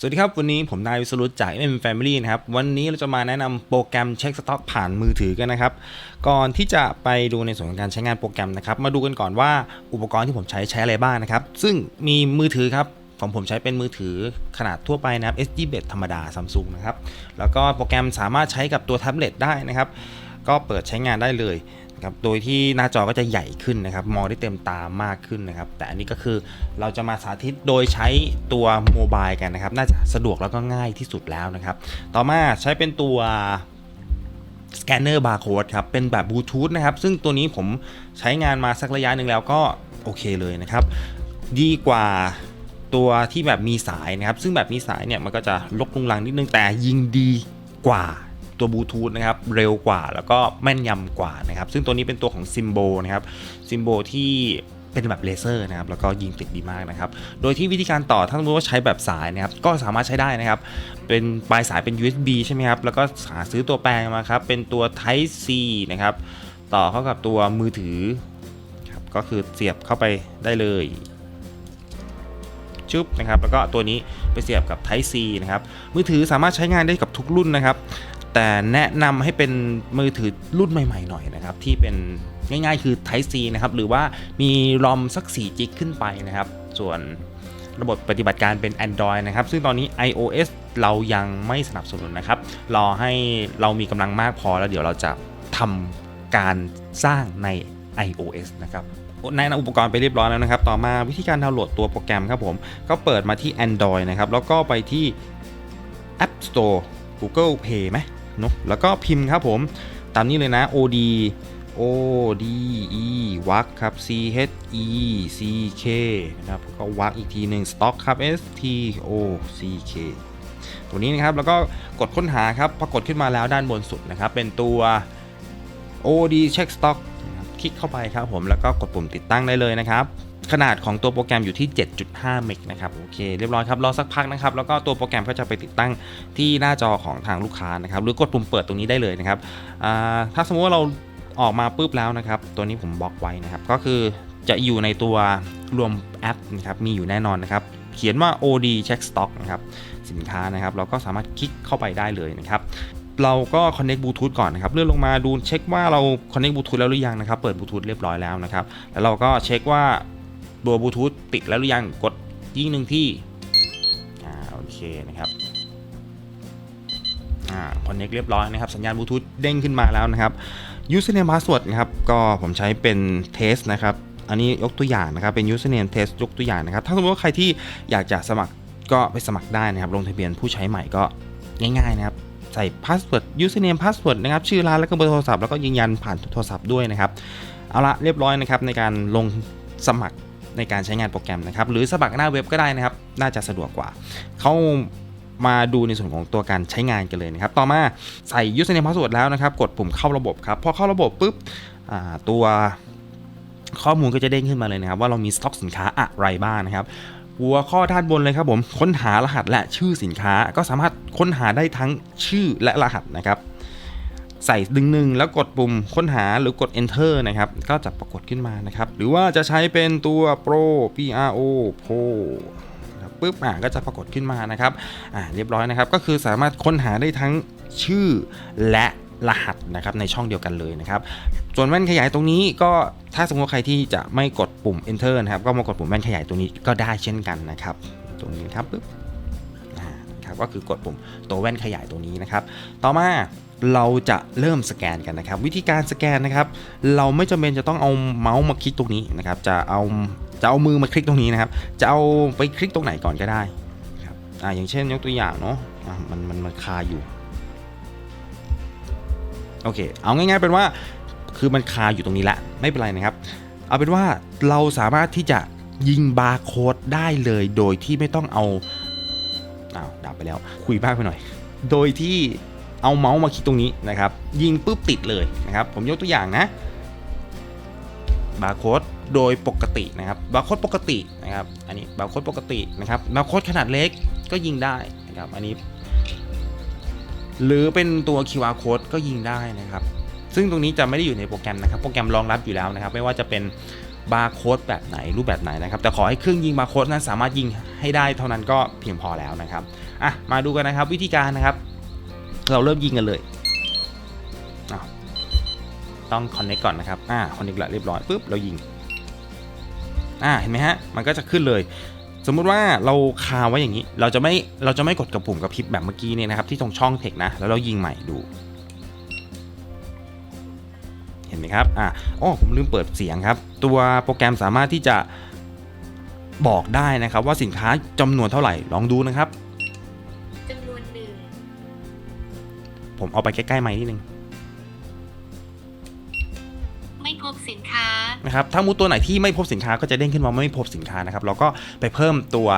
สวัสดีครับ วันนี้ผมนายวิสรุตจาก MM Family นะครับ วันนี้เราจะมาแนะนำโปรแกรมเช็คสต็อกผ่านมือถือกันนะครับ ก่อนที่จะไปดูในส่วนของการใช้งานโปรแกรมนะครับ มาดูกันก่อนว่าอุปกรณ์ที่ผมใช้ใช้อะไรบ้างนะครับ ซึ่งมีมือถือครับของผมใช้เป็นมือถือขนาดทั่วไปนะครับ SD b e t ธรรมดา Samsung นะครับ แล้วก็โปรแกรมสามารถใช้กับตัวแท็บเล็ตได้นะครับ ก็เปิดใช้งานได้เลย ครับโดยที่หน้าจอก็จะใหญ่ขึ้นนะครับ มองได้เต็มตามากขึ้นนะครับ แต่อันนี้ก็คือเราจะมาสาธิตโดยใช้ตัวโมบายกันนะครับ น่าจะสะดวกแล้วก็ง่ายที่สุดแล้วนะครับ ต่อมาใช้เป็นตัวสแกนเนอร์บาร์โค้ดครับ เป็นแบบบลูทูธนะครับ ซึ่งตัวนี้ผมใช้งานมาสักระยะหนึ่งแล้วก็โอเคเลยนะครับ ดีกว่าตัวที่แบบมีสายนะครับ ซึ่งแบบมีสายเนี่ยมันก็จะลกลุงลังนิดนึงแต่ยิงดีกว่า ตัวบลูทูธนะครับเร็วกว่าแล้วก็แม่นยำกว่านะครับซึ่งตัวนี้เป็นตัวของซิมโบนะครับซิมโบที่เป็นแบบเลเซอร์นะครับแล้วก็ยิงติดดีมากนะครับ โดยที่วิธีการต่อถ้าสมมติว่าใช้แบบสายนะครับก็สามารถใช้ได้นะครับ เป็นปลายสายเป็น USB ใช่ไหมครับแล้วก็หาซื้อตัวแปลงมาครับเป็นตัว Type C นะครับต่อเข้ากับตัวมือถือครับก็คือเสียบเข้าไปได้เลยชุบนะครับแล้วก็ตัวนี้ไปเสียบกับ Type C นะครับมือถือสามารถใช้งานได้กับทุกรุ่นนะครับ แต่แนะนำให้เป็นมือถือรุ่นใหม่ๆหน่อยนะครับ ที่เป็นง่ายๆคือ Type C นะครับ หรือว่ามีรอมสัก4จิกขึ้นไปนะครับ ส่วนระบบปฏิบัติการเป็น Android นะครับ ซึ่งตอนนี้ iOS เรายังไม่สนับสนุนนะครับ รอให้เรามีกำลังมากพอแล้วเดี๋ยวเราจะทำการสร้างใน iOS นะครับในอุปกรณ์ไปเรียบร้อยแล้วนะครับ ต่อมาวิธีการดาวน์โหลดตัวโปรแกรมครับผม ก็เปิดมาที่ Android นะครับ แล้วก็ไปที่ App Store Google Play ไหม เนอะแล้วก็พิมพ์ครับผม ตามนี้เลยนะ OD O D E วักครับ C H E C K นะครับแล้วก็วักอีกทีหนึ่ง Stock ครับ S T O C K ตัวนี้นะครับ แล้วก็กดค้นหาครับพอกดขึ้นมาแล้วด้านบนสุดนะครับ เป็นตัว OD Check Stock คลิกเข้าไปครับผมแล้วก็กดปุ่มติดตั้งได้เลยนะครับ ขนาดของตัวโปรแกรมอยู่ที่ 7.5 เมกนะครับโอเคเรียบร้อยครับรอสักพักนะครับแล้วก็ตัวโปรแกรมก็จะไปติดตั้งที่หน้าจอของทางลูกค้านะครับหรือกดปุ่มเปิดตรงนี้ได้เลยนะครับถ้าสมมติว่าเราออกมาปุ๊บแล้วนะครับตัวนี้ผมบล็อกไว้นะครับก็คือจะอยู่ในตัวรวมแอปนะครับมีอยู่แน่นอนนะครับเขียนว่า OD Check Stock นะครับสินค้านะครับเราก็สามารถคลิกเข้าไปได้เลยนะครับเราก็ connect Bluetooth ก่อนนะครับเลื่อนลงมาดูเช็คว่าเรา connect Bluetooth แล้วหรือยังนะครับเปิด Bluetooth เรียบร้อยแล้วนะครับแล้วเราก็เช็คว่า ตัว Bluetooth ติดแล้วหรือยังกดยิ่งหนึ่งที่อ่าโอเคนะครับอ่า connect เรียบร้อยนะครับ สัญญาณ Bluetooth เด้งขึ้นมาแล้วนะครับ username password นะครับก็ผมใช้เป็น test นะครับอันนี้ยกตัวอย่างนะครับเป็น username test ยกตัวอย่างนะครับ ถ้าสมมติว่าใครที่อยากจะสมัครก็ไปสมัครได้นะครับ ลงทะเบียนผู้ใช้ใหม่ก็ง่ายๆนะครับ ใส่ password username password นะครับ ชื่อร้านแล้วก็เบอร์โทรศัพท์แล้วก็ยืนยันผ่านโทรศัพท์ด้วยนะครับ เอาละเรียบร้อยนะครับในการลงสมัคร ในการใช้งานโปรแกรมนะครับ หรือสมัครหน้าเว็บก็ได้นะครับ น่าจะสะดวกกว่า เขามาดูในส่วนของตัวการใช้งานกันเลยนะครับ ต่อมาใส่ username password แล้วนะครับ กดปุ่มเข้าระบบครับ พอเข้าระบบปุ๊บตัวข้อมูลก็จะเด้งขึ้นมาเลยนะครับ ว่าเรามีสต็อกสินค้าอะไรบ้างนะครับหัวข้อด้านบนเลยครับผม ค้นหารหัสและชื่อสินค้าก็สามารถค้นหาได้ทั้งชื่อและรหัสนะครับ ใส่ดึงหนึ่งแล้วกดปุ่มค้นหาหรือกด enter นะครับ ก็จะปรากฏขึ้นมานะครับ หรือว่าจะใช้เป็นตัว pro pro pro ปุ๊บอ่าก็จะปรากฏขึ้นมานะครับอ่าเรียบร้อยนะครับ ก็คือสามารถค้นหาได้ทั้งชื่อและรหัสนะครับในช่องเดียวกันเลยนะครับ ส่วนแว่นขยายตรงนี้ก็ถ้าสมมติว่าใครที่จะไม่กดปุ่ม enter นะครับ ก็มากดปุ่มแว่นขยายตรงนี้ก็ได้เช่นกันนะครับ ตรงนี้ครับปุ๊บอ่าครับก็คือกดปุ่มตัวแว่นขยายตรงนี้นะครับ ต่อมา เราจะเริ่มสแกนกันนะครับ วิธีการสแกนนะครับ เราไม่จำเป็นจะต้องเอาเมาส์มาคลิกตรงนี้นะครับ จะเอาจะเอามือมาคลิกตรงนี้นะครับ จะเอาไปคลิกตรงไหนก่อนก็ได้ครับอ่าอย่างเช่นยกตัวอย่างเนาะะมันมันมันคาอยู่โอเคเอาง่ายๆเป็นว่าคือมันคาอยู่ตรงนี้ละไม่เป็นไรนะครับ เอาเป็นว่าเราสามารถที่จะยิงบาร์โค้ดได้เลยโดยที่ไม่ต้องเอาอ้าวดับไปแล้ว คุยบ้างไปหน่อย โดยที่ เอาเมาส์มาคลิกตรงนี้นะครับ ยิงปุ๊บติดเลยนะครับ ผมยกตัวอย่างนะบาร์โค้ดโดยปกตินะครับบาร์โค้ดปกตินะครับ อันนี้บาร์โค้ดปกตินะครับบาร์โค้ดขนาดเล็กก็ยิงได้นะครับ อันนี้ หรือเป็นตัว QR code ก็ยิงได้นะครับ ซึ่งตรงนี้จะไม่ได้อยู่ในโปรแกรมนะครับ โปรแกรมรองรับอยู่แล้วนะครับ ไม่ว่าจะเป็นบาร์โค้ดแบบไหนรูปแบบไหนนะครับ แต่ขอให้เครื่องยิงบาร์โค้ดนั้นสามารถยิงให้ได้เท่านั้นก็เพียงพอแล้วนะครับอะมาดูกันนะครับวิธีการนะครับ เราเริ่มยิงกันเลยต้อง connect ก่อนนะครับ อ่า connect ละเรียบร้อยปุ๊บ เรายิง อ่า เห็นไหมฮะ มันก็จะขึ้นเลย สมมุติว่าเราคาไว้อย่างนี้ เราจะไม่ เราจะไม่กดกระปุ่มกระพริบแบบเมื่อกี้เนี่ยนะครับ ที่ตรงช่องเทคนะ แล้วเรายิงใหม่ดู เห็นไหมครับ อะอ๋อผมลืมเปิดเสียงครับ ตัวโปรแกรมสามารถที่จะบอกได้นะครับว่าสินค้าจำนวนเท่าไหร่ ลองดูนะครับ ผมเอาไปใกล้ๆไม้นิดนึงไม่พบสินค้านะครับถ้ามูตัวไหนที่ไม่พบสินค้าก็จะเด้งขึ้นมาว่าไม่พบสินค้านะครับ เราก็ไปเพิ่มตัว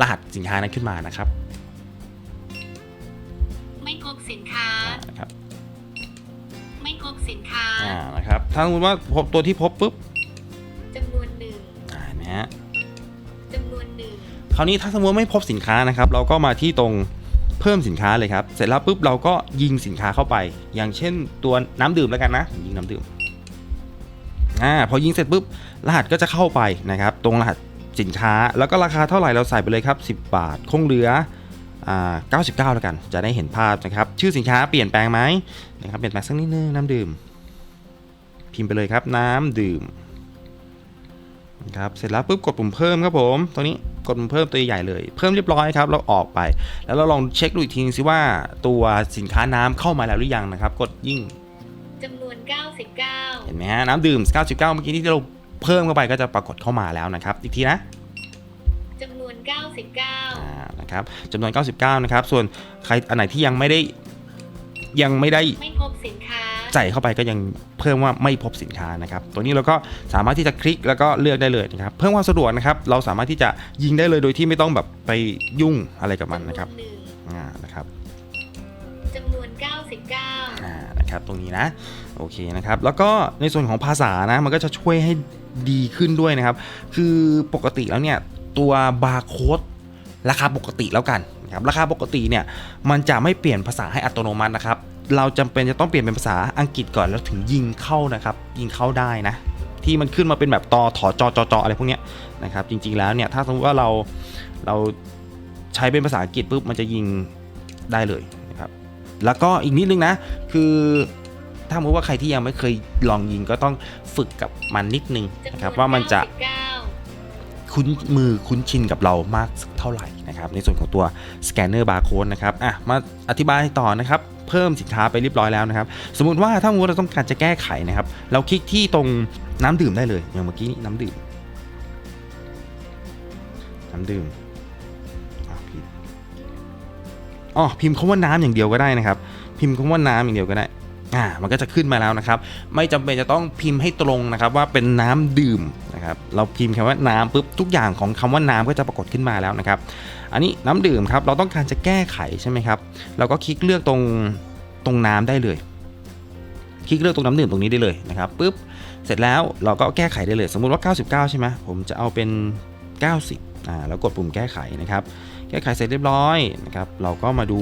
รหัสสินค้านั้นขึ้นมานะครับ ไม่พบสินค้าอ่านะครับไม่พบสินค้าอ่านะครับถ้าสมมติว่าพบตัวที่พบปุ๊บจำนวนหนึ่งอ่าเห็นไหมฮะจำนวนหนึ่งคราวนี้ถ้าสมมติว่าไม่พบสินค้านะครับ เราก็มาที่ตรง เพิ่มสินค้าเลยครับ เสร็จแล้วปุ๊บเราก็ยิงสินค้าเข้าไป อย่างเช่นตัวน้ำดื่มแล้วกันนะยิงน้ำดื่มอ่าพอยิงเสร็จปุ๊บรหัสก็จะเข้าไปนะครับ ตรงรหัสสินค้าแล้วก็ราคาเท่าไหร่เราใส่ไปเลยครับ 10 บาท คงเหลืออ่า99 แล้วกัน จะได้เห็นภาพนะครับ ชื่อสินค้าเปลี่ยนแปลงไหมนะครับ เปลี่ยนแปลงสักนิดนึงน้ำดื่ม พิมพ์ไปเลยครับ น้ำดื่ม ครับเสร็จแล้วปุ๊บกดปุ่มเพิ่มครับผมตรงนี้กดปุ่มเพิ่มตัวใหญ่เลย เพิ่มเรียบร้อยครับเราออกไป แล้วเราลองเช็คดูอีกทีนึงสิว่าตัวสินค้าน้ำเข้ามาแล้วหรือยังนะครับ กดยิ่งจำนวน 99 เห็นไหมฮะน้ำดื่ม 99 เมื่อกี้ที่เราเพิ่มเข้าไปก็จะปรากฏเข้ามาแล้วนะครับ อีกทีนะจำนวนอ่านะครับจำนวน 99 นะครับ ส่วนใครอันไหนที่ยังไม่ได้ยังไม่ได้99ไม่พบสินค้า ใส่เข้าไปก็ยังเพิ่มว่าไม่พบสินค้านะครับ ตัวนี้เราก็สามารถที่จะคลิกแล้วก็เลือกได้เลยนะครับ เพิ่มความสะดวกนะครับ เราสามารถที่จะยิงได้เลยโดยที่ไม่ต้องแบบไปยุ่งอะไรกับมันนะครับจำวหนึ่งอ่านะครับจำนวน 99อ่านะครับ ตรงนี้นะ โอเคนะครับ แล้วก็ในส่วนของภาษานะ มันก็จะช่วยให้ดีขึ้นด้วยนะครับ คือปกติแล้วเนี่ย ตัวบาร์โค้ดราคาปกติแล้วกันนะครับ ราคาปกติเนี่ย มันจะไม่เปลี่ยนภาษาให้อัตโนมัตินะครับ เราจำเป็นจะต้องเปลี่ยนเป็นภาษาอังกฤษก่อนแล้วถึงยิงเข้านะครับ ยิงเข้าได้นะ ที่มันขึ้นมาเป็นแบบตอถอจอจอจออะไรพวกเนี้ยนะครับ จริง ๆแล้วเนี่ยถ้าสมมติว่าเราเราใช้เป็นภาษาอังกฤษปุ๊บมันจะยิงได้เลยนะครับ แล้วก็อีกนิดนึงนะ คือถ้าสมมติว่าใครที่ยังไม่เคยลองยิงก็ต้องฝึกกับมันนิดนึงจำนนะครับวนว่ามันจะ99คุ้นมือคุ้นชินกับเรามากสักเท่าไหร่นะครับ ในส่วนของตัวสแกนเนอร์บาร์โค้ดนะครับอะมาอธิบายต่อนะครับ เพิ่มสินค้าไปเรียบร้อยแล้วนะครับ สมมุติว่าถ้าเราต้องการจะแก้ไขนะครับ เราคลิกที่ตรงน้ำดื่มได้เลยอย่างเมื่อกี้นี้น้ำดื่ม น้ำดื่มอ๋อพิมพ์คำว่าน้ำอย่างเดียวก็ได้นะครับ พิมพ์คำว่าน้ำอย่างเดียวก็ได้อ่ามันก็จะขึ้นมาแล้วนะครับ ไม่จำเป็นจะต้องพิมพ์ให้ตรงนะครับ ว่าเป็นน้ำดื่มนะครับ เราพิมพ์คำว่าน้ำปุ๊บทุกอย่างของคำว่าน้ำก็จะปรากฏขึ้นมาแล้วนะครับ อันนี้น้ำดื่มครับเราต้องการจะแก้ไขใช่ไหมครับ เราก็คลิกเลือกตรงตรงน้ำได้เลย คลิกเลือกตรงน้ำดื่มตรงนี้ได้เลยนะครับปุ๊บเสร็จแล้วเราก็แก้ไขได้เลย สมมุติว่า 99 ใช่ไหมผมจะเอาเป็น 90อ่าแล้วกดปุ่มแก้ไขนะครับ แก้ไขเสร็จเรียบร้อยนะครับเราก็มาดู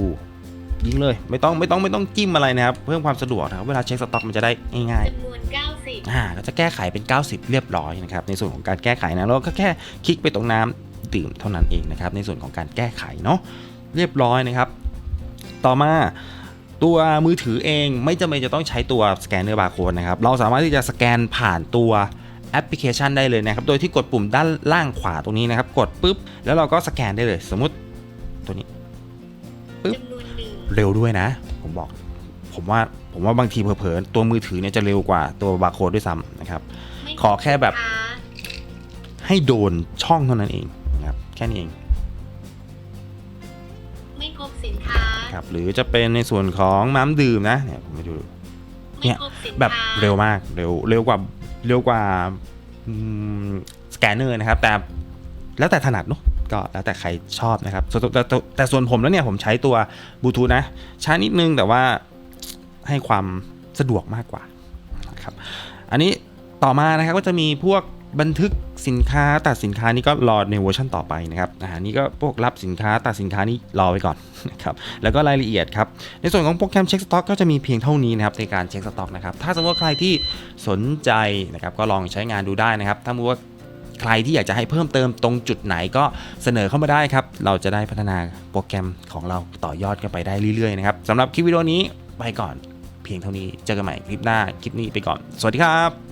ยิงเลยไม่ต้องไม่ต้องไม่ต้องจิ้มอะไรนะครับเพิ่มความสะดวกนะครับเวลาเช็คสต็อกมันจะได้ง่ายๆจำนวน90อ่าก็จะแก้ไขเป็น 90 เรียบร้อยนะครับในส่วนของการแก้ไขนะเราก็แค่คลิกไปตรงน้ำ ดื่มเท่านั้นเองนะครับ ในส่วนของการแก้ไขเนาะเรียบร้อยนะครับ ต่อมาตัวมือถือเองไม่จำเป็นจะต้องใช้ตัวสแกนเนอร์บาร์โค้ดนะครับ เราสามารถที่จะสแกนผ่านตัวแอปพลิเคชันได้เลยนะครับ โดยที่กดปุ่มด้านล่างขวาตรงนี้นะครับ กดปุ๊บ แล้วเราก็สแกนได้เลย สมมุติตัวนี้ปึ๊บจำนวนหนึ่งเร็วด้วยนะ ผมบอก ผมว่าผมว่าบางทีเผลอๆตัวมือถือเนี่ยจะเร็วกว่าตัวบาร์โค้ดด้วยซ้ำนะครับไม่พขอแค่แบบสินค้าให้โดนช่องเท่านั้นเองนะครับ แค่นี้เองไม่พบสินค้าครับหรือจะเป็นในส่วนของน้ำดื่มนะเนี่ยผมไปดูเนี่ไม่ยพบสินค้าแบบเร็วมากเร็วเร็วกว่าเร็วกว่าสแกนเนอร์นะครับ แต่แล้วแต่ถนัดเนอะก็แล้วแต่ใครชอบนะครับส่วนแต่แต่แต่ส่วนผมแล้วเนี่ยผมใช้ตัวบลูทูธนะช้านิดนึงแต่ว่าให้ความสะดวกมากกว่านะครับอันนี้ต่อมานะครับก็จะมีพวกบันทึก สินค้าตัดสินค้านี่ก็รอในเวอร์ชันต่อไปนะครับอ่านี่ก็พวกรับสินค้าตัดสินค้านี่รอไว้ก่อนนะครับแล้วก็รายละเอียดครับในส่วนของโปรแกรมเช็คสต็อกก็จะมีเพียงเท่านี้นะครับในการเช็คสต็อกนะครับถ้าสมมติว่าใครที่สนใจนะครับก็ลองใช้งานดูได้นะครับถ้าสมมติว่าใครที่อยากจะให้เพิ่มเติมตรงจุดไหนก็เสนอเข้ามาได้ครับ เราจะได้พัฒนาโปรแกรมของเราต่อยอดกันไปได้เรื่อยๆนะครับสำหรับคลิปวิดีโอนี้ไปก่อนเพียงเท่านี้ เจอกันใหม่คลิปหน้า คลิปนี้ไปก่อน สวัสดีครับ